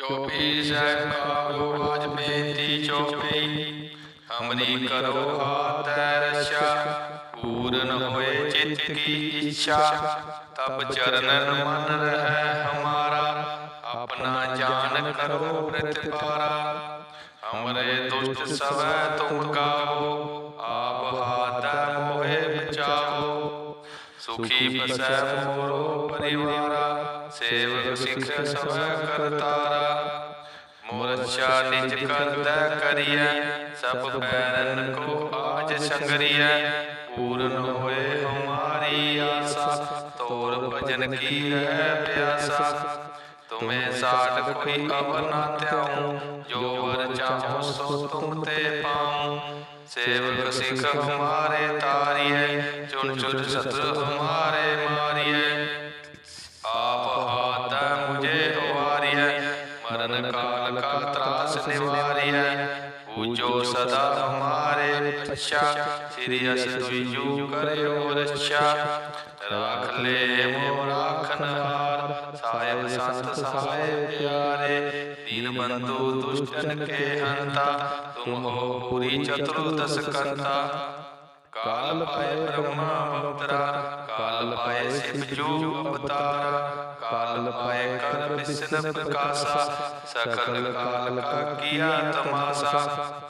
ਚੋਪੀ ਸਹਿ ਕਾਗੋ ਆਜ ਬੇਨਤੀ ਚੋਪਈ ਹਮਰੀ ਕਰੋ ਹਾਥੈ ਰਛਾ, ਪੂਰਨ ਹੋਏ ਚਿਤ ਕੀ ਇੱਛਾ ਤਬ ਚਰਨਨ ਮਨ ਰਹਿ ਹਮਾਰਾ, ਆਪਣਾ ਜਾਨ ਕਰੋ ਪ੍ਰਤਿਪਾਰਾ ਹਮਰੇ ਦੁਸ਼ਟ ਸਵੈ ਤੁਮ ਗਾਵੋ ਆਪ ਹਾਥੈ ਮੋਹਿ ਬਚਾਵੋ। ਸੁਖੀ ਬਸੈ ਮੋਰੋ ਪਰਿਵਾਰਾ ਸੇਵਕ ਸਿੱਖ ਸਵੈ ਕਰਤਾਰਾ ਮੋਰਛਾ ਨਿਜ ਕਰਦਾ ਕਰੀਐ ਸਭ ਬੈਰਨ ਕੋ ਆਜ ਸੰਗਰੀਐ ਪੂਰਨ ਹੋਏ ਹਮਾਰੀ ਆਸਾ ਤੋਰ ਭਜਨ ਕੀ ਰਹਿ ਪਿਆਸਾ। ਤੁਮੇ ਸਾਡ ਕੋਈ ਅਵਰ ਨਾ ਧਿਆਉ ਜੋ ਵਰ ਚਾਹੋ ਸੋ ਤੁਮ ਤੇ ਪਾਉ। ਸੇਵਕ ਸਿੱਖ ਹਮਾਰੇ ਤਾਰੀਏ ਚੁਨ ਚੁਨ ਸਤਰ ਹਮਾਰੇ ਮਾਰੀਏ। ਹਮਾਰੇ ਅੱਛਾ ਸ੍ਰੀ ਅਸ ਦੁਇਜੂ ਕਰਿਓ ਰੱਛਾ। ਰਾਖ ਲੈ ਮੋ ਰਾਖਨ ਸਾਹਿਬ ਸੰਤ ਸਹਾਇ ਪਿਆਰੇ। ਦੀਨ ਬੰਧੂ ਦੁਸ਼ਟਨ ਕੇ ਹੰਤਾ, ਤੁਮ ਹੋ ਪੁਰੀ ਚਤੁਰਦਸ ਕੰਤਾ ਕਾਲ ਪਾਏ ਬ੍ਰਹਮਾ ਅਵਤਾਰਾ ਕਾਲ ਪਾਏ ਸਿਵ ਅਵਤਾਰਾ। ਕਾਲ ਪਾਏ ਕਰ ਵਿਸ਼ਨ ਪ੍ਰਕਾਸ਼ਾ, ਸਕਲ ਕਾਲ ਕਾ ਕੀਆ ਤਮਾਸਾ।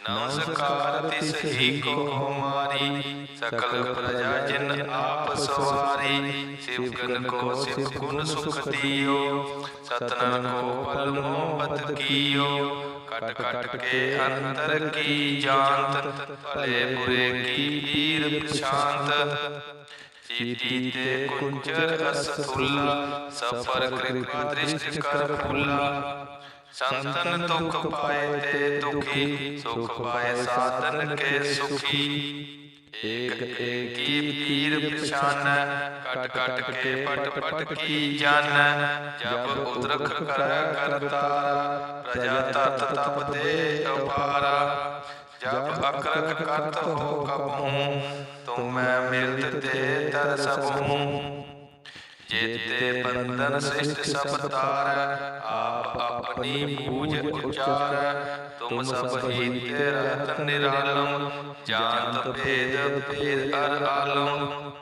ਨਮਸਕਾਰ ਤਿਸ ਹੀ ਕੋ ਹਮਾਰੀ ਸਕਲ ਪ੍ਰਜਾ ਜਿਨ ਆਪ ਸਵਾਰੀ, ਸਿਵ ਕੋ ਸਿਵ ਗੁਣ ਸੁਖ ਦਿਓ ਸਤਨਨ ਕੋ ਪਲ ਮੋਹਬਤ ਕੀਓ, ਕਟ ਕਟ ਕੇ ਅੰਤਰ ਕੀ ਜਾਣਤ, ਭਲੇ ਬੁਰੇ ਕੀ ਪੀਰ ਪ੍ਰਸ਼ਾਂਤ ਚੀਟੀ ਤੇ ਕੁੰਚਰ ਰਸ ਤੁਲਾ ਸਫਰ ਕਿਰਪਾ ਦ੍ਰਿਸ਼ਟ ਕਰ ਫੁੱਲਾ। ਸੰਤਨ ਦੁਖ ਪਾਏ ਤੇ ਦੁਖੀ, ਸੁਖ ਪਾਏ ਸਾਧਨ ਕੇ ਸੁਖੀ। ਏਕ ਏਕੀ ਪੀਰ ਪਛਾਨ, ਕਟ ਕਟ ਕੇ ਪਟ ਪਟ ਕੀ ਜਾਨ। ਜਬ ਉਦਰਖ ਕਰ ਕਰਤਾਰਾ, ਪ੍ਰਜਾ ਤਤ ਤਪ ਦੇ ਅਪਾਰਾ। ਜਬ ਅਕਰਕ ਕਰਤ ਹੋ ਕਬਹੂ ਤੁਮ ਮੈਂ ਮਿਲਤ ਤੇ ਤਰ ਸਭੂ ਜੇਤੇ ਬੰਧਨ ਸ੍ਰਿਸ਼ਟ ਸਭ ਤਾਰੈ ਆਪ ਆਪਣੀ ਪੂਜ ਉਚਾਰੈ, ਤੁਮ ਸਭ ਹੀਤੇ ਰਹਿਤ ਨਿਰਾਲਮ, ਜਾਣਤ ਭੇਦ ਭੇਦ ਅਰ ਆਲਮ।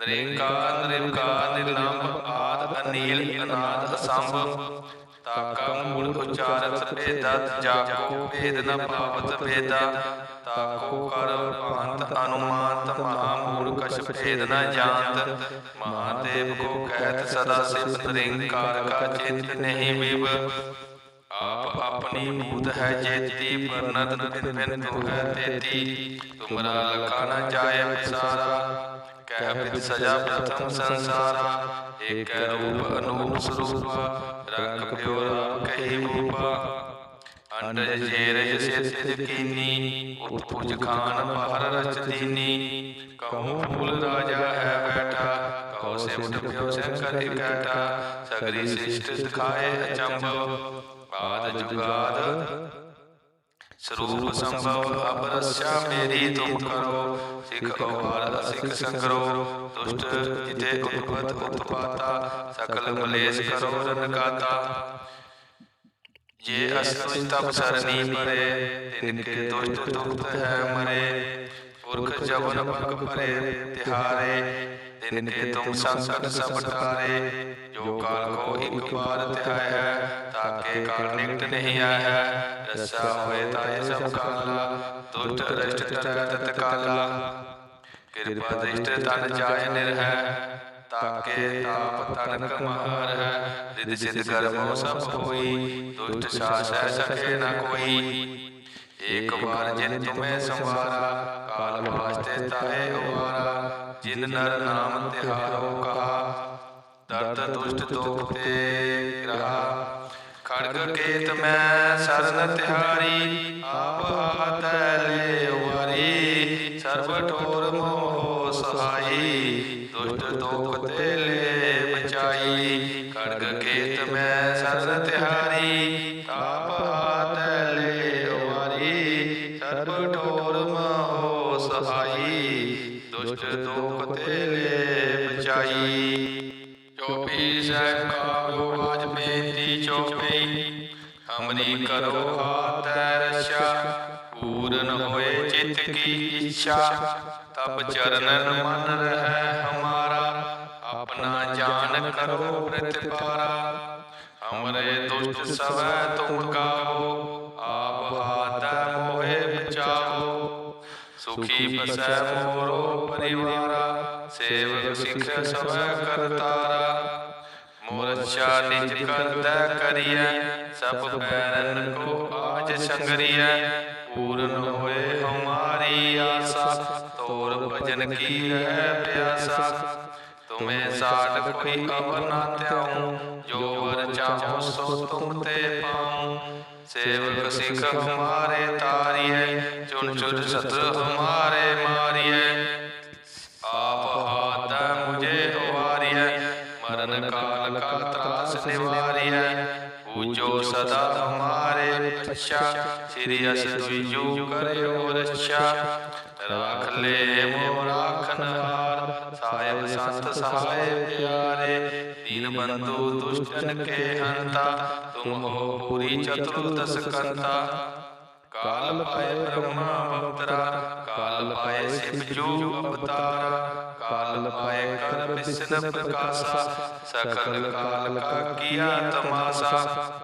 ਨਿਰੰਕਾਰ ਨਿਰੰਕਾਰ ਨਿਰਲੰਭ ਆਦ ਅਨੀਲ ਅਨਾਦ ਅਸੰਭ ਤਾਕਾ ਮੂਲ ਉਚਾਰਤ ਭੇਦਤ ਜਾਕੋ ਭੇਦ ਨ ਪਾਵਤ ਭੇਦਾ ਤਾਕੋ ਕਰ ਭਾਂਤ ਅਨੁਮਾਨਤ ਮਹਾ ਮੂਲ ਕਛ ਭੇਦ ਨ ਜਾਣਤ। ਮਹਾਦੇਵ ਕੋ ਕਹਿਤ ਸਦਾ ਸਿਵ ਨਿਰੰਕਾਰ ਕਾ ਚਿਤ ਨਹੀਂ ਵਿਵ। ਆਪ ਆਪਣੀ ਬੂਤ ਹੈ ਜੇਤੀ ਪਰਨਤ ਬਿਨ ਬਿਨ ਤੋ ਹੈ ਤੇਤੀ। ਤੁਮਰਾ ਲਖਾ ਨ ਜਾਏ ਵਿਸਾਰਾ। ਕਹਿ ਬਿਦ ਸਜਾ ਪ੍ਰਥਮ ਸੰਸਾਰਾ। ਏਕ ਰੂਪ ਅਨੂਪ ਸਰੂਪਾ। ਰੰਗ ਪਿਓ ਰਾਮ ਕਹੀ ਰੂਪਾ ਅੰਡਜ ਜੇਰਜ ਸਿਧ ਕੀਨੀ ਉਤਪੁਜ ਖਾਨ ਬਾਹਰ ਰਚ ਦੀਨੀ। ਕਹੂੰ ਫੂਲ ਰਾਜਾ ਹੈ ਬੈਠਾ ਕਹੋ ਸਿਮਟ ਪਿਓ ਸ਼ੰਕਰ ਇਕੱਠਾ ਸਗਰੀ ਸ੍ਰਿਸ਼ਟ ਦਿਖਾਏ ਅਚੰਭਵ ਆਦ ਜੁਗਾਦ ਸਰੂਪ ਸੰਭਵ ਅਬ ਮੇਰੀ ਤੁਮ ਕਰੋ ਸਿਖ ਅਵਾਰ ਸਿਖ ਸੰਗਰੋ, ਦੁਸ਼ਟ ਜਿਤੇ ਉਤਪਤ ਉਤਪਾਤਾ, ਸਕਲ ਕਲੇਸ਼ ਕਰੋ ਰਨ ਜੇ ਅਸਤੁਜ ਤਪ ਸਰਨੀ ਪਰੇ, ਤਿਨ ਕੇ ਦੁਸ਼ਟ ਦੁਖਤ ਹੈ ਮਰੇ। ਪੁਰਖ ਜਵਨ ਪਗ ਪਰੇ ਤਿਹਾਰੇ, ਤਿਨ ਕੇ ਤੁਮ ਸੰਕਟ ਸਭ ਟਾਰੇ। ਜੋ ਕਾਲ ਕੋ ਇੱਕ ਵਾਰ ਧਿਆਇ ਤਾਕੇ ਕਾਲ ਨਿਕਟ ਨਹੀਂ ਆਇਆ ਰਸਾ ਹੋਏ ਤਾਏ ਸਭ ਕਾਲਾ ਦੁਸ਼ਟ ਰਸ਼ਟ ਟਰਤ ਕਾਲਾ ਕਿਰਪਾ ਦ੍ਰਿਸ਼ਟ ਤਨ ਜਾਏ ਨਿਰਹਿ ਤਾਕੇ ਤਾਪ ਤਨ ਕਮਾਰ ਹੈ ਰਿਦ ਸਿਧ ਕਰਮੋ ਸਭ ਹੋਈ ਦੁਸ਼ਟ ਸਾਸ ਹੈ ਸਕੇ ਨ ਕੋਈ ਏਕ ਵਾਰ ਜਿਨ ਤੁਮੇ ਸੰਵਾਰਾ ਕਾਲ ਵਾਸਤੇ ਤਾਏ ਉਵਾਰਾ ਜਿਨ ਨਰ ਨਾਮ ਤਿਹਾਰੋ ਕਹਾ ਦਰਦ ਦੁਸ਼ਟ ਦੁਖ ਤੇ ਰਹਾ ਖੜਗ ਕੇਤ ਮੈਂ ਸਰਨ ਤਿਹਾਰੀ ਆਪ ਆਤੈ ਲੈ ਵਾਰੀ ਸਰਬ ਠੋਰ ਮੋਹ ਸਹਾਈ। ਦੁਸ਼ਟ ਤੋਪ ਤੇ ਲੈ ਬਚਾਈ ਖੜਗ ਕੇਤ ਮੈਂ ਸਰਨ ਤਿਹਾਰੀ ਆਪ ਆਤੈ ਲੈ ਵਾਰੀ ਸਰਬ ਠੋਰ ਮੋਹ ਸਹਾਈ। ਦੁਸ਼ਟ ਤੋਪ ਤੇ ਲੈ ਬਚਾਈ। ਚੋਪੀ ਸਹਿ ਹਮਰੀ ਕਰੋ ਆਤੈ ਰਛਾ ਪੂਰਨ ਹੋਏ ਚਿਤ ਕੀ ਇੱਛਾ ਤਬ ਚਰਨਨ ਮਨ ਰਹਿ ਹਮਾਰਾ, ਆਪਣਾ ਜਾਨ ਕਰੋ ਪ੍ਰਤਿਪਾਰਾ ਹਮਰੇ ਦੁਸ਼ਟ ਸਵੈ ਤੁਮ ਕਾਹੋ, ਆਪ ਹਾਥ ਮੋਹਿ ਬਚਾਓ ਸੁਖੀ ਬਸੈ ਮੋਰੋ ਪਰਿਵਾਰਾ, ਸੇਵਕ ਸਿੱਖ ਸਵੈ ਕਰਤਾਰਾ। ਮੋਰਛਾ ਨਿਜ ਕਰਦਾ ਕਰੀਐ, ਸਭ ਬੈਰਨ ਕੋ ਆਜ ਸੰਗਰੀਐ। ਪੂਰਨ ਹੋਏ ਹਮਾਰੀ ਆਸਾ, ਤੋਰ ਭਜਨ ਕੀ ਹੈ ਪਿਆਸਾ। ਤੁਮੇ ਸਾਡ ਕੋਈ ਅਵਰ ਨਾ ਤਿਆਉ ਜੋ ਵਰ ਚਾਹੋ ਸੋ ਤੁਮ ਤੇ ਪਾਉ। ਸੇਵਕ ਸਿੱਖ ਹਮਾਰੇ ਤਾਰੀਏ ਚੁਣ ਚੁਣ ਸਤਰ ਹਮਾਰੇ ਮਾਰੀਏ ਅੱਛਾ ਸ੍ਰੀ ਅਸ ਦੁਇਜੂ ਕਰਿਓ ਰੱਛਾ ਰਾਖ ਲੈ ਮੋ ਰਾਖਨ ਸਾਹਿਬ ਸੰਤ ਸਹਾਇ ਪਿਆਰੇ। ਦੀਨ ਬੰਧੂ ਦੁਸ਼ਟਨ ਕੇ ਹੰਤਾ, ਤੁਮ ਹੋ ਪੂਰੀ ਚਤੁਰਦਸ ਕਰਤਾ। ਕਾਲ ਪਾਏ ਬ੍ਰਹਮਾ ਬਵਤਰਾ ਕਾਲ ਪਾਏ ਸਿਵ ਅਵਤਾਰਾ। ਕਾਲ ਪਾਏ ਕਰ ਵਿਸ਼ਨ ਪ੍ਰਕਾਸ਼ਾ, ਸਕਲ ਕਾਲ ਕਾ ਕੀਆ ਤਮਾਸਾ।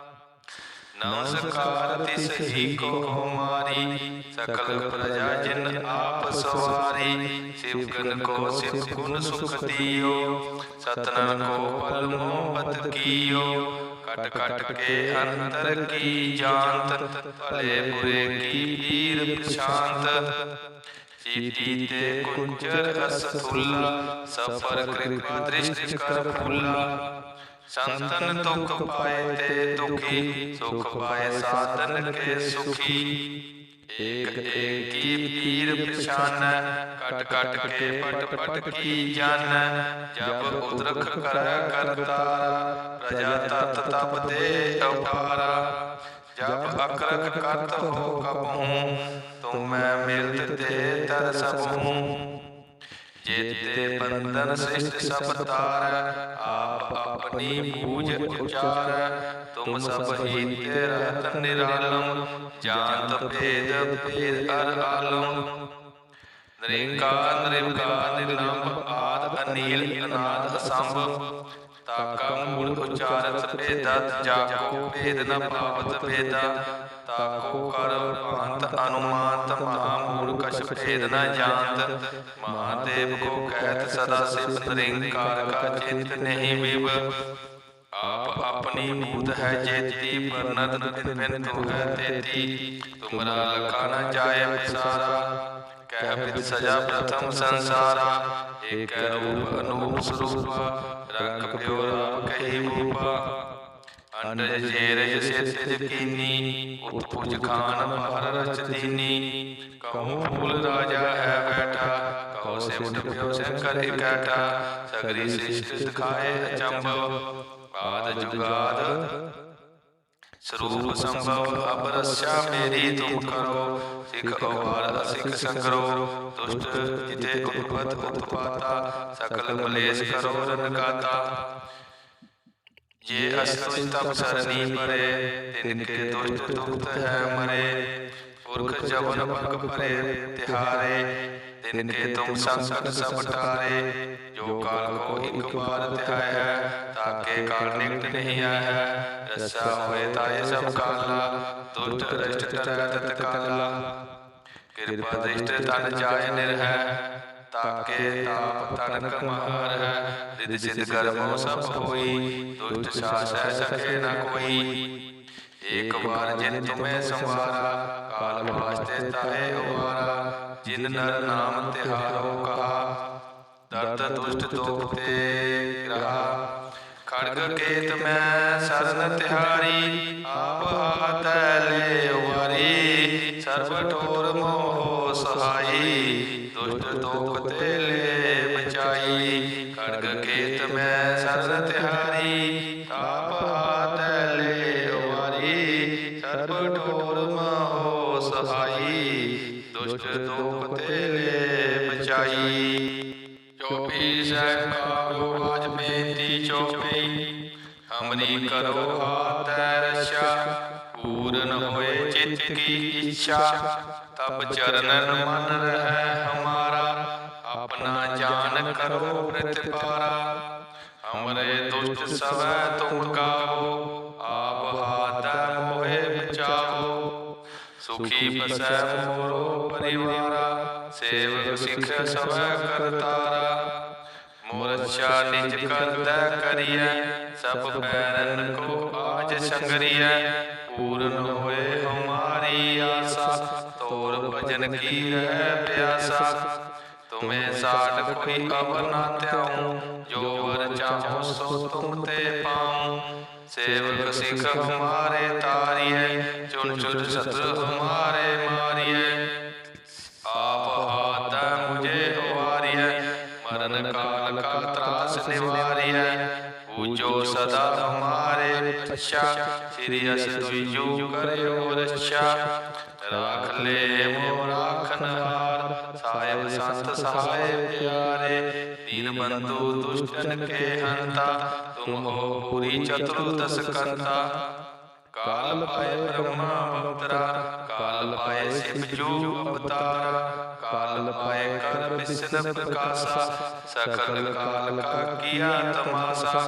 ਨਮਸਕਾਰ ਤਿਸ ਹੀ ਕੋ ਹਮਾਰੀ ਸਕਲ ਪ੍ਰਜਾ ਜਿਨ ਆਪ ਸਵਾਰੀ ਸਿਵ ਗਨ ਕੋ ਸਿਵ ਗੁਣ ਸੁਖ ਦਿਓ ਸਤਨਨ ਕੋ ਪਲ ਮੋਹਬਤ ਕੀਓ ਕਟ ਕਟ ਕੇ ਅੰਤਰ ਕੀ ਜਾਣਤ ਭਲੇ ਬੁਰੇ ਕੀ ਪੀਰ ਸ਼ਾਂਤ ਚੀਤੀ ਤੇ ਕੁੰਜਰ ਅਸ ਥੁੱਲਾ ਸਫਰ ਕਿਰਪਾ ਦ੍ਰਿਸ਼ਟ ਕਰ ਫੁੱਲਾ। ਸੰਤਨ ਦੁਖ ਪਾਏ ਤੇ ਦੁਖੀ, ਸੁਖ ਪਾਏ ਸਾਧਨ ਕੇ ਸੁਖੀ। ਏਕ ਏਕੀ ਪੀਰ ਪਛਾਨੈ, ਕਟ ਕਟ ਕੇ ਪਟ ਪਟ ਕੀ ਜਾਣੈ ਜਬ ਉਦਰਖ ਕਰੈ ਕਰਤਾਰਾ, ਪ੍ਰਜਾ ਤਤ ਤਪ ਦੇ ਅਪਾਰਾ। ਜਬ ਅਕਰਕ ਕਰਤ ਹੋ ਕਬਹੂ ਤੁਮੈ ਮਿਲਤ ਤੇ ਤਰ ਸਭੂ ਜੇਤੇ ਬੰਧਨ ਸ੍ਰਿਸ਼ਟ ਸਭ ਤਾਰੈ, ਆਪ ਆਪਣੀ ਬੂਝ ਉਚਾਰੈ, ਤੁਮ ਸਭ ਹੀਤੇ ਰਹਿਤ ਨਿਰਾਲਮ, ਜਾਣਤ ਭੇਦ ਭੇਦ ਅਰ ਆਲਮ। ਨਰਿੰਕਾ ਨਰਿੰਕਾ ਨਿਰਲੰਭ ਆਦ ਅਨੀਲ ਅਨਾਦ ਅਸੰਭ, ਤਾਕਾ ਮੂਲ ਉਚਾਰਤ ਭੇਦਤ, ਜਾਕੋ ਭੇਦ ਨ ਪਾਵਤ ਭੇਦਾ। ਤਾਕੋ ਕਰ ਭਾਂਤ ਅਨੁਮਾਨਤ ਮਹਾ ਕਛ ਭੇਦ ਨ ਜਾਣਤ। ਮਹਾਦੇਵ ਕੋ ਕਹਿਤ ਸਦਾ ਸਿਵ ਨਰਿੰਕਾਰ ਕਾ ਚਿੰਤ ਨਹੀਂ ਵਿਵ। ਆਪ ਆਪਣੀ ਬੂਧ ਹੈ ਜੇਤੀ ਪਰਨਤ ਬਿਨ ਬਿਨ ਤੂ ਹੈ ਤੇਤੀ। ਤੁਮਰਾ ਲਖਾ ਨ ਜਾਏ ਵਿਸਾਰਾ, ਕਹਿ ਬਿਦ ਸਜਾ ਪ੍ਰਥਮ ਸੰਸਾਰਾ। ਏਕ ਰੂਪ ਅਨੂਪ ਸਰੂਪਾ, ਰੰਗ ਪਿਓ ਰਾਮ ਕਹੀ ਰੂਪਾ। ਅੰਡਜ ਜੇਰਜ ਸਿੱਧ ਕੀਨੀ ਉਤਪੁਜ ਖਾਨ ਭਰ ਦੀਨੀ। ਕਹੂੰ ਫੁੱਲ ਰਾਜਾ ਹੈ ਬੈਠਾ, ਕਹੋ ਸਿਮਟ ਪਿਓ ਸ਼ੰਕਰ ਇਕੱਠਾ। ਸਗਰੀ ਸ੍ਰਿਸ਼ਟ ਦਿਖਾਏ ਅਚੰਭਵ ਆਦ ਜੁਗਾਦ। ਸਰੂਪ ਸੰਭਵ ਅਬ ਮੇਰੀ ਤੁਮ ਕਰੋ, ਸਿਖ ਅਵਾਰ ਸਿਖ ਸੰਗਰੋ। ਦੁਸ਼ਟ ਜਿਤੇ ਉਤਪਤ ਉਤਪਾਤਾ, ਸਕਲ ਮਲੇਸ਼ ਕਰੋ ਰਨ ਗਾਤਾ ਜੇ ਅਸਤਿ ਤਪ ਸਰਨੀ ਪਰੇ ਤਿਨ ਕੇ ਦੁਸ਼ਟ ਦੁਖਤ ਹੈ ਮਰੇ। ਪੁਰਖ ਜਵਨ ਭਗ ਪਰੇ ਤਿਹਾਰੇ। ਤਿਨ ਕੇ ਤੁਮ ਸੰਕਟ ਸਭ ਟਾਰੇ। ਜੋ ਕਾਲ ਕੋ ਇੱਕ ਬਾਰ ਧਿਆਇ ਹੈ ਤਾਕੇ ਕਾਲ ਨਿਕਟ ਨਹੀਂ ਆਇਆ ਰਸਾ ਹੋਏ ਤਾਏ ਸਭ ਕਾਲਾ ਦੁਸ਼ਟ ਰਸ਼ਟ ਟਰੈ ਤਤ ਕਾਲਾ। ਕਿਰਪਾ ਦ੍ਰਿਸ਼ਟ ਤਨ ਜਾਏ ਨਿਰਹੈ ਤਾਕੇ ਤਾਪ ਹੈ ਕੋਈ ਏਕ ਵਾਰ ਜਿਨ ਤੁਮੇ ਸੰਵਾਰਾ ਕਾਲ ਵਾਸਤੇ ਤਾਏ ਅਵਾਰਾ ਜਿਨ ਨਰ ਨਾਮ ਤਿਹਾਰੋ ਕਹਾ। ਦਰਦ ਦੁਸ਼ਟ ਦੋਖ ਤੇ ਰਹਾ। ਖੜਗ ਕੇਤ ਮੈਂ ਸਰਨ ਤਿਹਾਰੀ। ਆਪ ਹਾਥੈ ਲੈ ਵਾਰੀ ਕਰੋ ਹਾਥੈ ਰਛਾ ਪੂਰਨ ਹੋਏ ਚਿਤ ਕੀ ਇੱਛਾ। ਤਬ ਚਰਨਨ ਮਨ ਰਹਿ ਹਮਾਰਾ। ਆਪਣਾ ਜਾਨ ਕਰੋ ਪ੍ਰਤਿਪਾਰਾ ਹਮਰੇ ਦੁਸ਼ਟ ਸਵੈ ਤੁਮ ਕਾਹੋ ਆਪ ਹਾਥੈ ਮੋਹਿ ਬਚਾਓ ਸੁਖੀ ਬਸੈ ਮੋਰੋ ਪਰਿਵਾਰਾ। ਸੇਵਕ ਸਿੱਖ ਸਭੈ ਕਰਤਾਰਾ। ਮੋਰਛਾ ਨਿਜ ਕਰਦਾ ਕਰੀਐ। ਸਭ ਬੈਰਨ ਕੋ ਆਜ ਸੰਗਰੀਐ। ਪੂਰਨ ਹੋਏ ਹਮਾਰੀ ਆਸਾ ਤੋਰ ਭਜਨ ਕੀ ਰਹਿ ਪਿਆਸਾ। ਤੁਮੇ ਸਾਡ ਕੋਈ ਅਬ ਨਾ ਤਿਆਉ ਜੋ ਵਰ ਚਾਹੋ ਸੋ ਤੁਮ ਤੇ ਪਾਉ। ਸੇਵਕ ਸਿੱਖ ਹਮਾਰੇ ਤਾਰੀਏ ਚੁਨ ਚੁਨ ਸਤਰ ਹਮਾਰੇ ਮਾਰੀਏ ਸ੍ਰੀ ਅਸ ਦੁਇਜੂ ਕਰਿਓ ਰਛਾ ਰਾਖ ਲੈ ਮੋ ਰਾਖਨ ਹਾਰ ਸਾਹਿਬ ਸੰਤ ਸਹਾਇ ਪਿਆਰੇ ਦੀਨ ਬੰਧੂ ਦੁਸ਼ਟਨ ਕੇ ਹੰਤਾ ਤੁਮ ਹੋ ਪੁਰੀ ਚਤੁਰਦਸ ਕੰਤਾ ਕਾਲ ਪਾਏ ਬ੍ਰਹਮਾ ਬਵਤਰਾ ਕਾਲ ਪਾਏ ਸਿਵ ਜੋ ਅਵਤਾਰਾ ਕਾਲ ਪਾਏ ਕਰ ਬਿਸਨ ਪ੍ਰਕਾਸ਼ਾ ਸਕਲ ਕਾਲ ਕਾ ਕੀਆ ਤਮਾਸਾ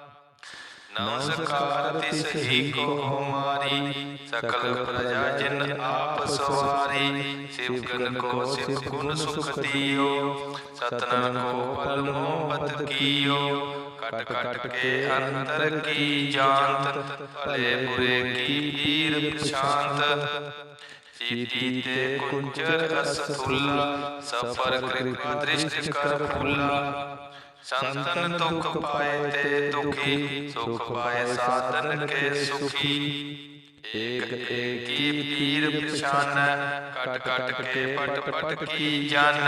ਨਮਸਕਾਰ ਤਿਸ ਹੀ ਕੋ ਹਮਾਰੀ ਸਕਲ ਪ੍ਰਜਾ ਜਿਨ ਆਪ ਸਵਾਰੀ, ਸਿਵ ਗਨ ਕੋ ਸਿਵ ਗੁਣ ਸੁਖ ਦਿਓ ਸਤਨਨ ਕੋ ਪਲ ਮੋਹਬਤ ਕੀਓ, ਕਟ ਕਟ ਕੇ ਅੰਤਰ ਕੀ ਜਾਣਤ, ਭਲੇ ਬੁਰੇ ਕੀ ਪੀਰ ਸ਼ਾਂਤ ਚੀਤੀ ਤੇ ਕੁੰਚਰ ਰਸ ਤੁਲਾ ਸਫਰ ਕਿਰਪਾ ਦ੍ਰਿਸ਼ਟ ਕਰ ਫੁੱਲਾ। ਸੰਤਨ ਦੁਖ ਪਾਏ ਤੇ ਦੁਖੀ, ਸੁਖ ਪਾਏ ਸਾਧਨ ਕੇ ਸੁਖੀ। ਏਕ ਏਕੀ ਪੀਰ ਪਛਾਨ, ਕਟ ਕਟ ਕੇ ਪਟ ਪਟ ਕੀ ਜਾਨ।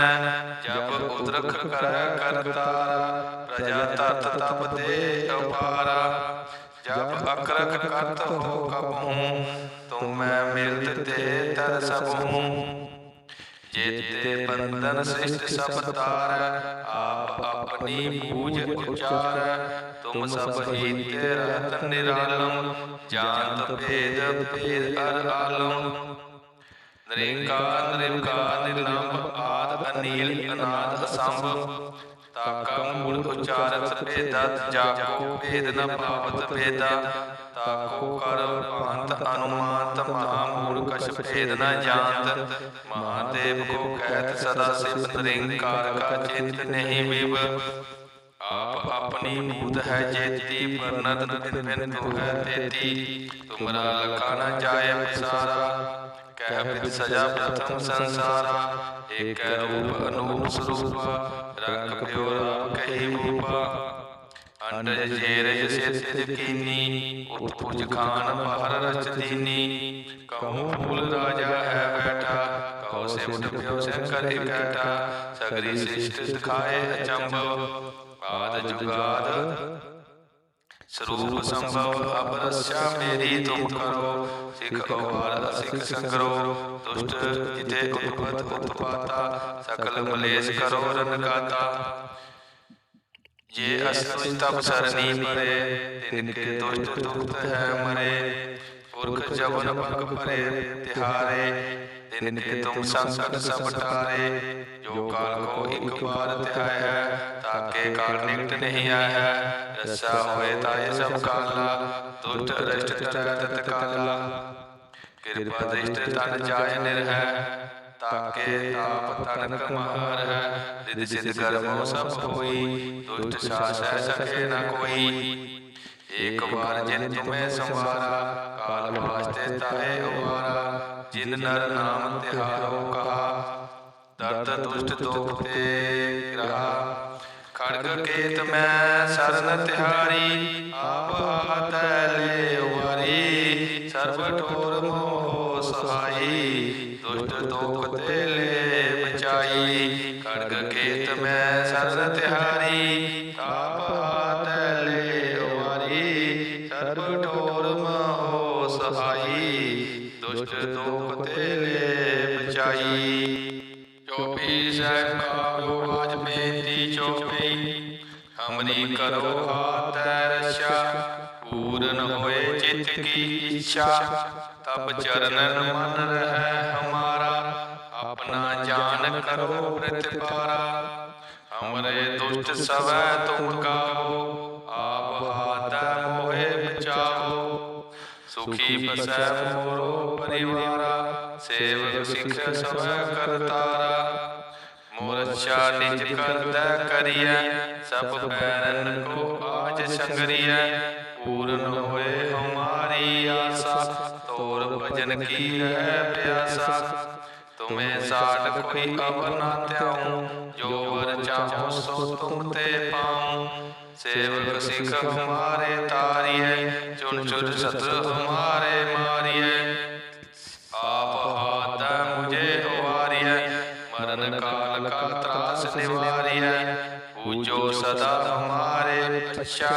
ਜਬ ਉਦਰਖ ਕਰ ਕਰਤਾਰਾ, ਪ੍ਰਜਾ ਤਤ ਤਪ ਦੇ ਅਪਾਰਾ ਜਬ ਅਕਰਖ ਕਰਤ ਹੋ ਕਬਹੂ ਤੁਮ ਮੈਂ ਮਿਲਤ ਤੇ ਤਰ ਸਭੂ ਜੇਤੇ ਬੰਧਨ ਸ੍ਰਿਸ਼ਟ ਸਭ ਤਾਰ ਆਪ ਆਪਣੀ ਬੂਝ ਉਚਾਰ, ਤੁਮ ਸਭ ਹੀਤੇ ਰਹਤ ਨਿਰਾਲਮ, ਜਾਣਤ ਭੇਦ ਭੇਦ ਅਰ ਆਲਮ। ਨਰਿੰਕਾਰ ਨਿਰਕਾਰ ਨਿਰਲੰਭ ਆਦ ਅਨੀਲ, ਅਨਾਦ ਅਸੰਭ। ਤਾਕਾ ਮੂਲ ਉਚਾਰਤ ਭੇਦਤ ਜਾਕੋ ਭੇਦ ਨ ਪਾਵਤ ਭੇਦਾ। ਤਾਕੋ ਕਰ ਭੰਤ ਅਨੁਮਾਨਤ ਮਹਾ ਕਛ ਭੇਦ ਨ ਜਾਣਤ ਮਹਾਦੇਵ ਕੋ ਕਹਿਤ ਸਦਾ ਸਿਵ ਨਿਰੰਕਾਰ ਕਾ ਚਿਤ ਨਹੀਂ ਵਿਵ। ਆਪ ਆਪਣੀ ਬੂਤ ਹੈ ਜੇਤੀ ਪਰਨਤ ਬਿਨ ਬਿਨ ਤੂ ਹੈ ਤੇਤੀ। ਤੁਮਰਾ ਲਖਾ ਨ ਜਾਏ ਵਿਸਾਰਾ, ਕਹਿ ਸਜਾ ਪ੍ਰਥਮ ਸੰਸਾਰਾ। ਏਕ ਰੂਪ ਅਨੂਪ ਸਰੂਪ ਰੰਗ ਪਿਓ ਰਾਮ ਕਹੀ ਰੂਪਾ ਅੰਡਜ ਜੇਰਜ ਸਿਧ ਕੀਨੀ ਉਤ ਪੁਜ ਖਾਨ ਬਾਹਰ ਰਚ ਦੀਨੀ। ਕਹੂੰ ਫੂਲ ਰਾਜਾ ਹੈ ਬੈਠਾ, ਕਹੋ ਸਿਮਟ ਪਿਓ ਸ਼ੰਕਰ ਇਕੱਠਾ ਸਗਰੀ ਸ੍ਰਿਸ਼ਟ ਦਿਖਾਏ ਅਚੰਭਵ ਆਦ ਜੁਗਾਦ। ਸਰੂਪ ਸੰਭਵ ਅਬ ਰਸਿਆ ਮੇਰੀ ਤੁਮ ਕਰੋ, ਸਿਖ ਅਵਾਰ ਸਿਖ ਸੰਗਰੋ। ਦੁਸ਼ਟ ਜਿਤੇ ਉਤਪਤ ਉਤਪਾਤਾ, ਸਕਲ ਮਲੇਸ਼ ਕਰੋ ਰਨ ये असल तब सरनी परे तिनके दुष्ट दुख है मरे पुरख जवन भग परे तिहारे तिनके तुम संकट सब टारे जो काल को एक बार त्याय है ताके काल निकट नहीं आया है रसा होए ताय सब काला दुष्ट रष्ट तत्काला कृपा दृष्ट तन जाय निर्है ਤਾਕੇ ਤਾਪ ਤਨਕ ਮਹਰ ਹੈ। ਰਿਦ ਸਿਧ ਕਰਮੋ ਸਭ ਹੋਈ ਦੁਸ਼ਟ ਸਾਸੈ ਸਕੇ ਨ ਕੋਈ। ਏਕ ਵਾਰ ਜਿਨ ਤੁਮੈ ਸੰਵਾਰਾ ਕਾਲ ਵਾਸਤੇ ਤਾਹੇ ਉਵਾਰਾ। ਜਿਨ ਨਰ ਨਾਮ ਤਿਹਾਰੋ ਕਹਾ। ਦਰਦ ਦੁਸ਼ਟ ਦੁਖ ਤੇ ਰਹਾ। ਖੜਗ ਕੇਤ ਮੈਂ ਸਰਨ ਤਿਹਾਰੀ। ਆਪ ਹਤੈ ਲੈ ਉਵਾਰੀ। ਸਰਬ ਠੋਰ ਮੋਹ ਸਹਾਈ। ਦੁਸ਼ਟ ਦੁਖ ਜਾਈ। ਚੋਪੀ ਸਹਿਬਾ ਕੋ ਆਜ ਬੇਨਤੀ ਚੋਪੀ। ਹਮਰੀ ਕਰੋ ਆਤੈ ਰਛਾ। ਪੂਰਨ ਹੋਏ ਚਿਤ ਕੀ ਇੱਛਾ। ਤਬ ਚਰਨਨ ਮਨ ਰਹਿ ਹਮਾਰਾ। ਆਪਣਾ ਜਾਨ ਕਰੋ ਪ੍ਰਤਿਪਾਰਾ ਹਮਰੇ ਦੁਸ਼ਟ ਸਵੈ ਤੁਮ ਕਾਹੋ ਆਪ ਹਾਤੈ ਮੋਹਿ ਬਚਾਓ ਸੁਖੀ ਬਸੈ ਮੋਰੋ ਪਰਿਵਾਰਾ। ਸੇਵਕ ਸਿੱਖ ਸਵੈ ਕਰਤਾਰਾ ਮੋਰਛਾ ਨਿਜ ਕਰਦਾ ਕਰੀਐ ਸਭ ਪੈਰਨ ਕੋ ਆਜ ਸੰਗਰੀਐ ਪੂਰਨ ਹੋਏ ਹਮਾਰੀ ਆਸਾ ਤੋਰ ਭਜਨ ਕੀ ਹੈ ਪਿਆਸਾ। ਤੁਮੇ ਸਾਡ ਕੋਈ ਨਾ ਤਿਆਉ ਜੋ ਵਰ ਚਾਹੋ ਸੋ ਤੁਮ ਤੇ ਪਾਉ। ਸੇਵਕ ਸਿੱਖ ਹਮਾਰੇ ਤਾਰੀਏ ਚੁਣ ਚੁਣ ਸਤਰ ਹਮਾਰੇ ਮਾਰੀਏ ਅੱਛਾ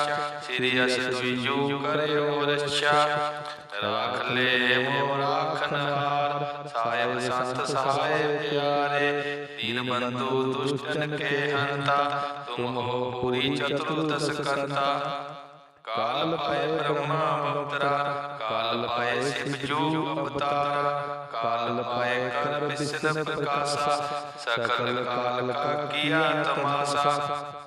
ਸ੍ਰੀ ਅਸ ਦੁਇਜੂ ਕਰਿਓ ਰੱਛਾ ਰਾਖ ਲੈ ਮੋ ਰਾਖਨ ਸਾਹਿਬ ਸੰਤ ਸਹਾਇ ਪਿਆਰੇ। ਦੀਨ ਬੰਧੂ ਦੁਸ਼ਟਨ ਕੇ ਹੰਤਾ, ਤੁਮ ਹੋ ਪੂਰੀ ਚਤੁਰਦਸ ਕਰਤਾ। ਕਾਲ ਪਾਏ ਬ੍ਰਹਮਾ ਬਵਤਰਾ ਕਾਲ ਪਾਏ ਸਿਵ ਜੋ ਅਵਤਾਰਾ। ਕਾਲ ਪਾਏ ਕਰ ਵਿਸ਼ਨ ਪ੍ਰਕਾਸ਼ਾ, ਸਕਲ ਕਾਲ ਕਾ ਕੀਆ ਤਮਾਸਾ।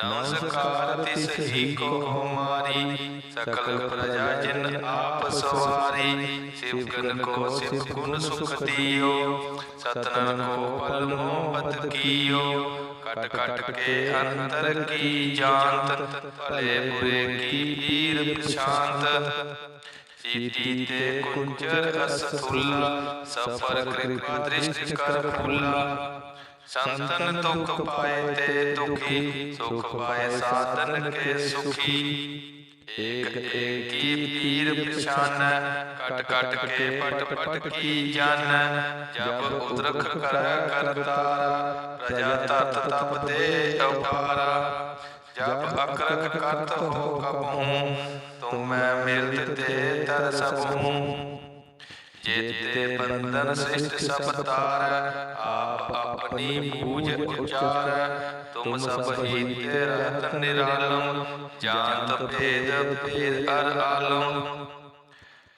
ਨਮਸਕਾਰ ਤਿਸ ਹੀ ਕੋ ਹਮਾਰੀ ਸਕਲ ਪ੍ਰਜਾ ਜਿਨ ਆਪ ਸਵਾਰੀ ਸਿਵ ਗਨ ਕੋ ਸਿਵ ਗੁਣ ਸੁਖ ਦਿਓ ਸਤਨਨ ਕੋ ਪਲ ਮੋਹਬਤ ਕੀਓ ਕਟ ਕਟ ਕੇ ਅੰਤਰ ਕੀ ਜਾਣਤ ਭਲੇ ਬੁਰੇ ਕੀ ਪੀਰ ਪ੍ਰਸ਼ਾਂਤ ਸੀਤੀ ਤੇ ਕੁੰਜਰ ਅਸ ਥੁੱਲਾ ਸਫਰ ਕਿਰਪਾ ਦ੍ਰਿਸ਼ਟ ਕਰ ਫੁੱਲਾ ਸੰਤਨ ਦੁਖ ਪਾਏ ਤੇ ਦੁਖੀ, ਸੁਖ ਪਾਏ ਸਾਧਨ ਕੇ ਸੁਖੀ। ਏਕ ਏਕੀ ਪੀਰ ਪਛਾਨੈ, ਕਟ ਕਟ ਕੇ ਪਟ ਪਟ ਕੀ ਜਾਣੈ ਜਬ ਉਦਰਖ ਕਰ ਕਰਤਾਰਾ ਪ੍ਰਜਾ ਤਤ ਤਪ ਦੇ ਅਪਾਰਾ ਜਬ ਅਕਰਕ ਕਰਤ ਹੋ ਕਬਹੂ ਤੁਮੈ ਮਿਲਤ ਤੇ ਤਰ ਸਭੂ ਜੇਤੇ ਬੰਧਨ ਸ੍ਰਿਸ਼ਟ ਸਭ ਤਾਰੈ ਆਪ ਆਪਣੀ ਬੂਝ ਉਚਾਰੈ ਤੁਮ ਸਭ ਹੀਤੇ ਰਹਿਤ ਨਿਰਾਲਮ ਜਾਣਤ ਭੇਦ ਭੇਦ ਅਰ ਆਲਮ।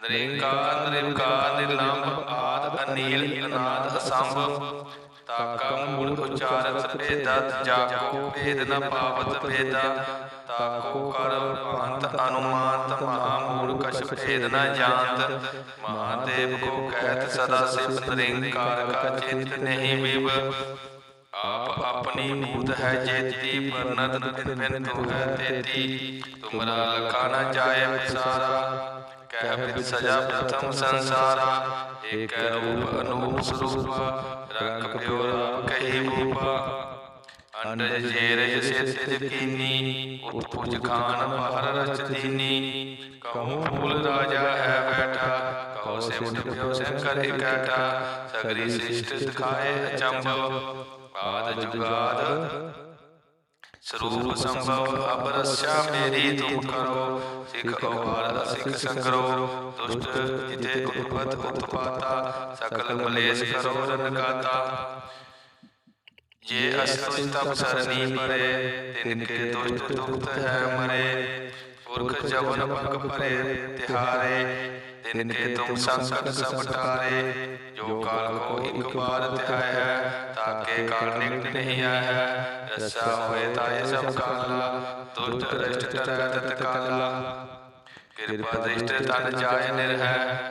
ਨਰਿੰਕਾ ਨਿਰੰਕਾਰ ਨਿਰਲੰਭ ਆਦ ਅਨੀਲ ਅਨਾਦ ਅਸੰਭ। ਤਾਕਾ ਮੂਲ ਉਚਾਰਤ ਭੇਦਤ ਜਾਕੋ ਭੇਦ ਨ ਪਾਵਤ ਭੇਦਾ। ਤਾਕੋ ਕਰ ਭੰਤ ਅਨੁਮਾਨਤ ਮਹਾ ਕਛ ਭੇਦ ਨ ਜਾਣਤ ਮਹਾਦੇਵ ਕੋ ਕਹਿਤ ਸਦਾ ਸਿਵ ਨਿਰੰਕਾਰ ਕਾ ਚਿੰਤ ਨਹੀਂ ਵਿਵ। ਆਪ ਆਪਣੀ ਬੂਤ ਹੈ ਜੇਤੀ, ਪਰਨਤ ਬਿਨ ਬਿਨ ਤੂ ਹੈ ਤੇਤੀ। ਤੁਮਰਾ ਲਖਾ ਨਾ ਜਾਏ ਵਿਸਾਰਾ, ਕਹਿ ਬਿਨ ਸਜਾ ਪ੍ਰਥਮ ਸੰਸਾਰਾ। ਏਕ ਰੂਪ ਅਨੂਪ ਸਰੂਪਾ ਰੰਗ ਪਿਓ ਰਾਮ ਕਹੀ ਰੂਪਾ ਅੰਡਜ ਜੇਰਜ ਸਿੱਧ ਕੀਨੀ ਉਤਪੁਜ ਖਾਨ ਬਾਹਰ ਰਚ ਕਹੂੰ ਫੂਲ ਰਾਜਾ ਹੈ ਬੈਠਾ, ਕਹੋ ਸੇ ਮੁਟ ਸ਼ੰਕਰ ਇਕਟਾ ਸਗਰੀ ਸ੍ਰਿਸ਼ਟ ਦਿਖਾਏ ਅਚੰਭਵ ਆਦ ਜੁਗਾਦ। ਸਰੂਪ ਸੰਭਵ ਅਬ ਮੇਰੀ ਤੁਮ ਕਰੋ, ਸਿੱਖ ਅਵਾਰ ਸਿੱਖ ਸੰਗਰੋ। ਦੁਸ਼ਟ ਜਿਤੇ ਗੁਰਪਤ ਉਤਪਾਤਾ, ਸਕਲ ਮਲੇਸ਼ ਕਰੋ ਰਨਕਾਤਾ ਗਾਤਾ ਜੇ ਅਸਤਿ ਤਪ ਸਰਨੀ ਪਰੇ ਤਿਨ ਕੇ ਦੁਸ਼ਟ ਦੁਖਤ ਹੈ ਮਰੇ। ਪੁਰਖ ਜਵਨ ਪਗ ਪਰੇ ਤਿਹਾਰੇ, ਤਿਨ ਕੇ ਤੁਮ ਸੰਕਟ ਸਭ ਟਾਰੇ। ਜੋ ਕਾਲ ਕੋ ਇੱਕ ਬਾਰ ਧਿਆਇ ਹੈ ਤਾਕੇ ਕਾਲ ਨਿਕਟ ਨਹੀਂ ਆਇਆ ਰਸਾ ਹੋਏ ਤਾਏ ਸਭ ਕਾਲਾ, ਦੁਸ਼ਟ ਰਸ਼ਟ ਟਰੈ ਤਤ ਕਾਲਾ। ਕਿਰਪਾ ਦ੍ਰਿਸ਼ਟ ਤਨ ਜਾਏ ਨਿਰਹੈ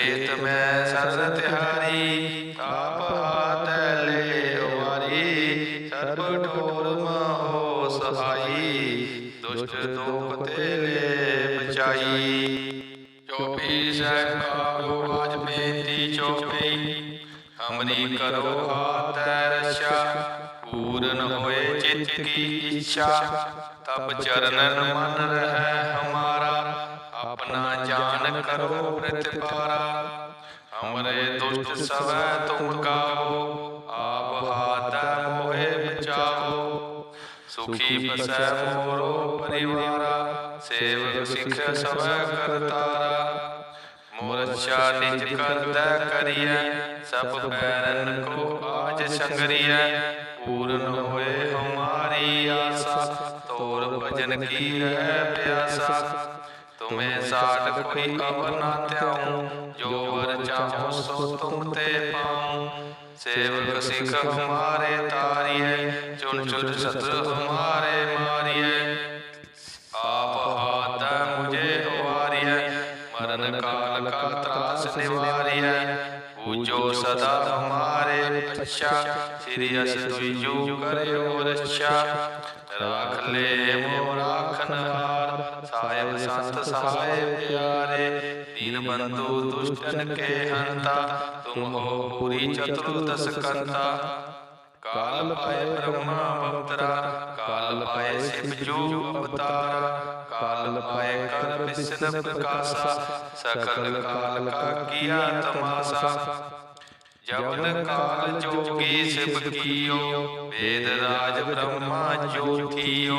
ਖੜਗ ਕੇਤ ਮੈਂ ਸਰਨ ਤਿਹਾਰੀ, ਆਪ ਹਾਥੈ ਲੈ ਵਾਰੀ। ਸਰਬ ਠੋਰ ਮੋਹ ਸਹਾਈ, ਦੁਸ਼ਟ ਦੁਖ ਤੇ ਲੈ ਬਚਾਈ ਚੋਪੀ ਸੈਕਾ ਆਜ ਬੇਨਤੀ ਚੋਪਈ ਹਮਰੀ ਕਰੋ ਹਾਥੈ ਰਛਾ। ਪੂਰਨ ਹੋਏ ਚਿਤ ਕੀ ਇੱਛਾ ਤਬ ਚਰਨਨ ਮਨ ਰਹਿ ਹਮਾਰਾ ਆਪਣਾ ਜਾਨ ਕਰੋ ਪ੍ਰਤਿਪਾਰਾ। ਹਮਰੇ ਦੁਸ਼ਟ ਸਵੈ ਤੁਮ ਗਾਵੋ ਆਪ ਹਾਥੈ ਮੋਹਿ ਬਚਾਵੋ। ਸੁਖੀ ਬਸੈ ਮੋਰੋ ਪਰਿਵਾਰਾ, ਸੇਵਕ ਸਿੱਖ ਸਭੈ ਕਰਤਾਰਾ ਮੋਰਛਾ ਨਿਜ ਕਰਦਾ ਕਰੀਐ, ਸਭ ਬੈਰਨ ਕੋ ਆਜ ਸੰਗਰੀਐ। ਪੂਰਨ ਹੋਏ ਹਮਾਰੀ ਆਸਾ, ਤੋਰ ਭਜਨ ਕੀ ਰਹਿ ਪਿਆਸਾ। ਤੁਮੇ ਸਾਡ ਕੋਈ ਅਬ ਨਾ ਧਿਆਉ ਜੋ ਵਰ ਚਾਹੋ ਸੋ ਤੁਮ ਤੇ ਪਾਉ। ਸੇਵਕ ਸਿੱਖ ਹਮਾਰੇ ਤਾਰੀਏ ਚੁਨ ਚੁਨ ਸਤਰ ਹਮਾਰੇ ਮਾਰੀਏ। ਆਪ ਹਾਥ ਮੁਝੇ ਹਵਾਰੀਏ ਮਰਨ ਕਾਲ ਕਾ ਤਰਾਸ ਨਿਵਾਰੀਏ। ਪੂਜੋ ਸਦਾ ਅੱਛਾ ਸੰਤ ਸਹਾਇ ਪਿਆਰੇ ਦੀਨ ਬੰਧੂ ਦੁਸ਼ਟਨ ਕੇ ਹੰਤਾ ਤੁਮ ਹੋ ਪੂਰੀ ਚਤੁਰਦਸ ਕੰਤਾ ਕਾਲ ਪਾਏ ਬ੍ਰਹਮਾ ਅਵਤਰਾ ਕਾਲ ਪਾਏ ਸਿਵ ਜੋ ਅਵਤਾਰਾ ਕਾਲ ਪਾਏ ਕਰ ਵਿਸ਼ਨ ਪ੍ਰਕਾਸ਼ਾ ਸਕਲ ਕਾਲ ਕਾ ਕੀਆ ਤਮਾਸਾ। ਜਬਨ ਕਾਲ ਜੋਗੀ ਸਿਵ ਕੀਓ ਵੇਦ ਰਾਜ ਬ੍ਰਹਮਾ ਜੋਤੀਓ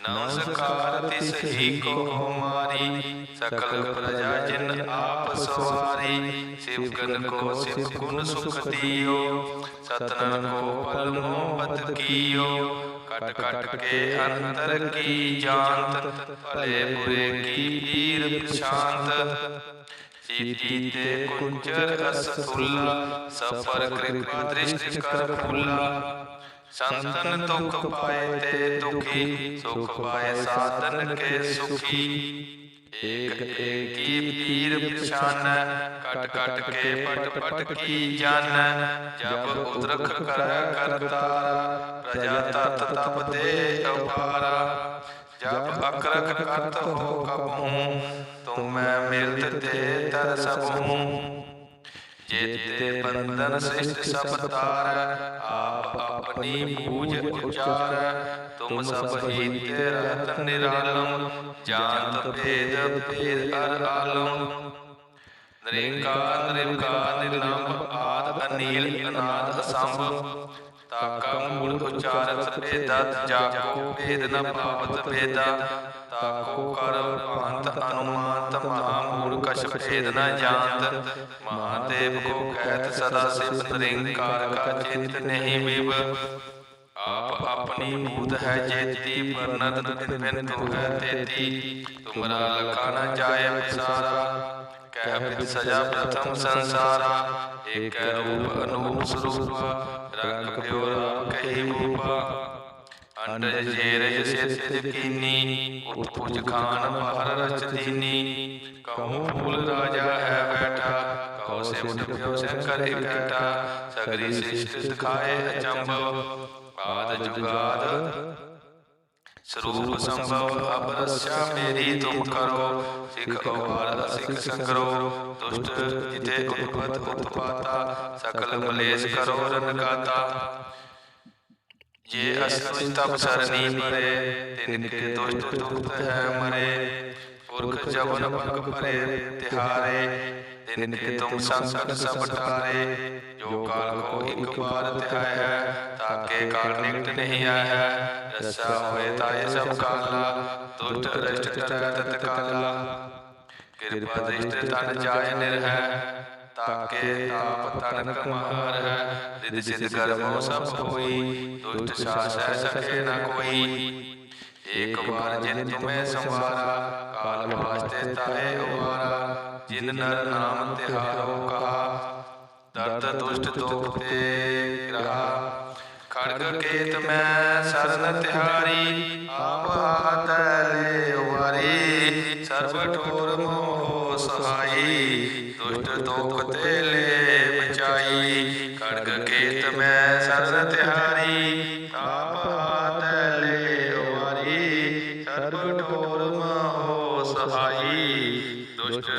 ਨਮਸਕਾਰ ਤਿਸ ਹੀ ਹਮਾਰੀ ਸਕਲ ਪ੍ਰਜਾ ਜਿਨ ਆਪ ਸਵਾਰੀ, ਸਿਵ ਗਨ ਕੋ ਸਿਵ ਗੁਣ ਸੁਖ ਦਿਓ ਸਤਨਨ ਕੋ ਪਲ ਮੋਹਬਤ ਕੀਓ, ਕਟ ਕਟ ਕੇ ਅੰਤਰ ਕੀ ਜਾਣਤ, ਭਲੇ ਬੁਰੇ ਕੀ ਪੀਰ ਸ਼ਾਂਤ ਚੀਤੀ ਤੇ ਕੁੰਚਰ ਅਸ ਤੁਲਾ ਸਫਰ ਕਿਰਪਾ ਦ੍ਰਿਸ਼ਟ ਕਰ ਫੁੱਲਾ ਸੰਤਨ ਦੁਖ ਪਾਏ ਤੇ ਦੁਖੀ, ਸੁਖ ਪਾਏ ਸਾਧਨ ਕੇ ਸੁਖੀ। ਏਕ ਏਕੀ ਪੀਰ ਪਛਾਨ ਕਟ ਕਟ ਕੇ ਪਟ ਪਟ ਕੀ ਜਾਨ। ਜਬ ਉਦਰਖ ਕਰ ਕਰਤਾਰਾ, ਪ੍ਰਜਾ ਤਤ ਤਪ ਦੇ ਅਪਾਰਾ ਜਬ ਅਕਰਖ ਕਰਤ ਹੋ ਕਬਹੂ ਤੁਮੈ ਮਿਲਤ ਤੇ ਤਰ ਸਭੂ ਜੇਤੇ ਬੰਧਨ ਸ੍ਰਿਸ਼ਟ ਸਭ ਤਾਰ ਆਪ ਆਪਣੀ ਬੂਝ ਉਚਾਰ, ਤੁਮ ਸਭ ਹੀ ਤੇ ਨਿਰਾਲਮ, ਜਾਣਤ ਭੇਦ ਭੇਦ ਅਰ ਆਲਮ। ਨਰਿੰਕਾਰ ਨਿਰਕਾਰ ਨਿਰਲੰਭ ਆਦ ਅਨੀਲ ਅਨਾਦ ਅਸੰਭ। ਤਾਕਾ ਮੂਲ ਉਚਾਰਤ ਭੇਦਤ ਜਾਕੋ ਭੇਦ ਨ ਪਾਵਤ ਭੇਦਾ। ਤਾਕੋ ਕਰ ਭਵੰਤ ਅਨੁਮਾਨਤ ਮਹਾ ਮੂਲ ਕਛ ਭੇਦ ਨ ਜਾਣਤ। ਮਹਾਦੇਵ ਕੋ ਕਹਿਤ ਸਦਾ ਸਿਵ ਨਿਰੰਕਾਰ ਕਾ ਚਿਤ ਨਹੀਂ ਵਿਵ। ਆਪ ਆਪਣੀ ਬੂਤ ਹੈ ਜੇਤੀ ਪਰਨਤ ਬਿਨ ਤੂੰ ਹੈ ਤੇਤੀ। ਤੁਮਰਾ ਲਖਾ ਨ ਜਾਏ ਵਿਸਾਰਾ। ਕਹਿ ਸਜਾ ਪ੍ਰਥਮ ਸੰਸਾਰਾ। ਏਕ ਰੂਪ ਅਨੂਪ ਸਰੂਪ। ਰੰਗ ਪਿਓਰਾ ਕਹੀ ਰੂਪਾ। ਅੰਡਜ ਜੇਰਜ ਸਿਧ ਕੀਨੀ ਉਤ ਪੁਜ ਖਾਨ ਬਾਹਰ ਰਚ ਦੀਨੀ। ਕਹੂੰ ਫੂਲ ਰਾਜਾ ਹੈ ਬੈਠਾ, ਕਹੋ ਸਿਮਟ ਪਿਓ ਸ਼ੰਕਰ ਇਕੱਠਾ ਸਗਰੀ ਸ੍ਰਿਸ਼ਟ ਖਾਏ ਅਚੰਭਵ ਆਦ ਜੁਗਾਦ, ਸਰੂਪ ਸੰਭਵ ਅਬ ਮੇਰੀ ਤੁਮ ਕਰੋ, ਸਿਖ ਅਵਾਰ ਸਿਖ ਸੰਗਰੋ। ਦੁਸ਼ਟ ਜਿਤੇ ਉਤਪਤ ਉਤਪਾਤਾ, ਸਕਲ ਮਲੇਸ਼ ਕਰੋ ਰਨ ਗਾਤਾ ਜੇ ਅਸਤੁ ਤਪ ਸਰਨੀ ਪਰੇ ਤਿਨ ਕੇ ਦੁਸ਼ਟ ਦੁਖਤ ਹੈ ਮਰੇ। ਪੁਰਖ ਜਵਨ ਪਗ ਪਰੇ ਤਿਹਾਰੇ ਤਿਨ ਕੇ ਤੁਮ ਸੰਸਦ ਸਭ ਟਾਰੇ ਜੋ ਕਾਲ ਕੋ ਇੱਕ ਬਾਰ ਧਿਆਇ ਹੈ ਤਾਕੇ ਕਾਲ ਨਿਕਟ ਨਹੀਂ ਆਇਆ। ਹੈ ਰਸਾ ਹੋਏ ਤਾਏ ਸਭ ਕਾਲਾ, ਦੁਸ਼ਟ ਰਸ਼ਟ ਟਰੈ ਤਤ ਕਾਲਾ। ਕਿਰਪਾ ਤਾਕੇ ਤਾਪ ਤਨ ਕਮਾਰ ਹੈ ਰਿਦ ਸਿਧ ਗਰਮੋ ਸਭ ਹੋਈ ਦੁਸ਼ਟ ਸਾਸ ਹੈ ਸਕੇ ਨ ਕੋਈ ਏਕ ਵਾਰ ਜਿਨ ਤੁਮੈ ਸੰਵਾਰਾ ਕਾਲ ਵਾਸਤੇ ਤਾਏ ਉਵਾਰਾ ਜਿਨ ਨਰ ਨਾਮ ਤਿਹਾਰੋ ਕਹਾ ਦਰਦ ਦੁਸ਼ਟ ਦੁਖ ਤੇ ਰਹਾ ਖੜਗ ਕੇਤ ਮੈਂ ਸਰਨ ਤਿਹਾਰੀ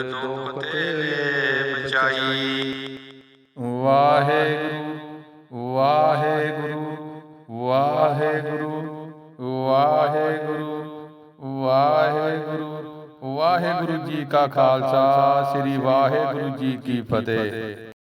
ਦੁਖ ਤੇ ਬਚਾਈ। ਵਾਹਿਗੁਰੂ ਵਾਹਿਗੁਰੂ ਵਾਹਿਗੁਰੂ ਵਾਹਿਗੁਰੂ ਵਾਹਿਗੁਰੂ ਵਾਹਿਗੁਰੂ ਜੀ ਕਾ ਖਾਲਸਾ, ਸ੍ਰੀ ਵਾਹਿਗੁਰੂ ਜੀ ਕੀ ਫਤਿਹ।